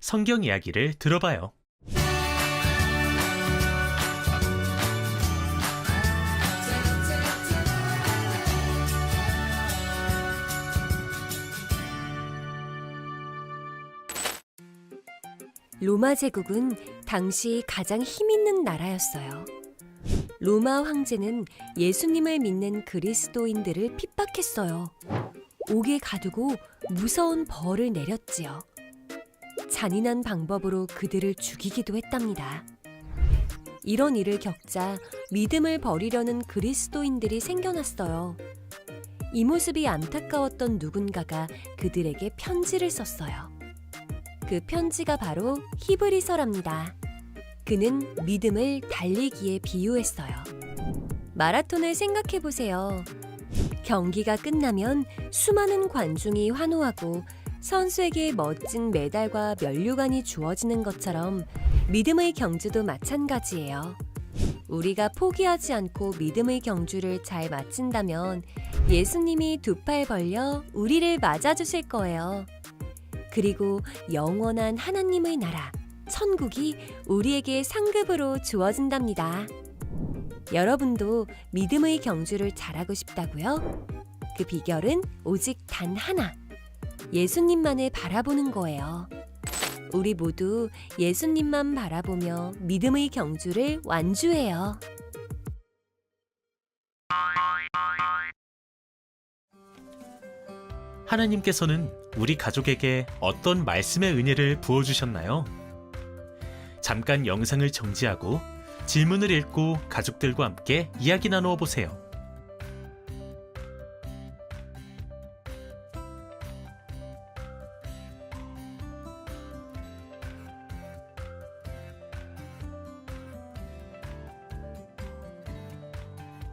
성경 이야기를 들어봐요. 로마 제국은 당시 가장 힘있는 나라였어요. 로마 황제는 예수님을 믿는 그리스도인들을 핍박했어요. 옥에 가두고 무서운 벌을 내렸지요. 잔인한 방법으로 그들을 죽이기도 했답니다. 이런 일을 겪자 믿음을 버리려는 그리스도인들이 생겨났어요. 이 모습이 안타까웠던 누군가가 그들에게 편지를 썼어요. 그 편지가 바로 히브리서랍니다. 그는 믿음을 달리기에 비유했어요. 마라톤을 생각해 보세요. 경기가 끝나면 수많은 관중이 환호하고 선수에게 멋진 메달과 면류관이 주어지는 것처럼 믿음의 경주도 마찬가지예요. 우리가 포기하지 않고 믿음의 경주를 잘 마친다면 예수님이 두 팔 벌려 우리를 맞아주실 거예요. 그리고 영원한 하나님의 나라, 천국이 우리에게 상급으로 주어진답니다. 여러분도 믿음의 경주를 잘하고 싶다고요? 그 비결은 오직 단 하나. 예수님만을 바라보는 거예요. 우리 모두 예수님만 바라보며 믿음의 경주를 완주해요. 하나님께서는 우리 가족에게 어떤 말씀의 은혜를 부어주셨나요? 잠깐 영상을 정지하고 질문을 읽고 가족들과 함께 이야기 나누어 보세요.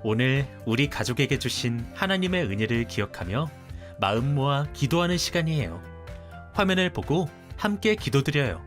오늘 우리 가족에게 주신 하나님의 은혜를 기억하며 마음 모아 기도하는 시간이에요. 화면을 보고 함께 기도드려요.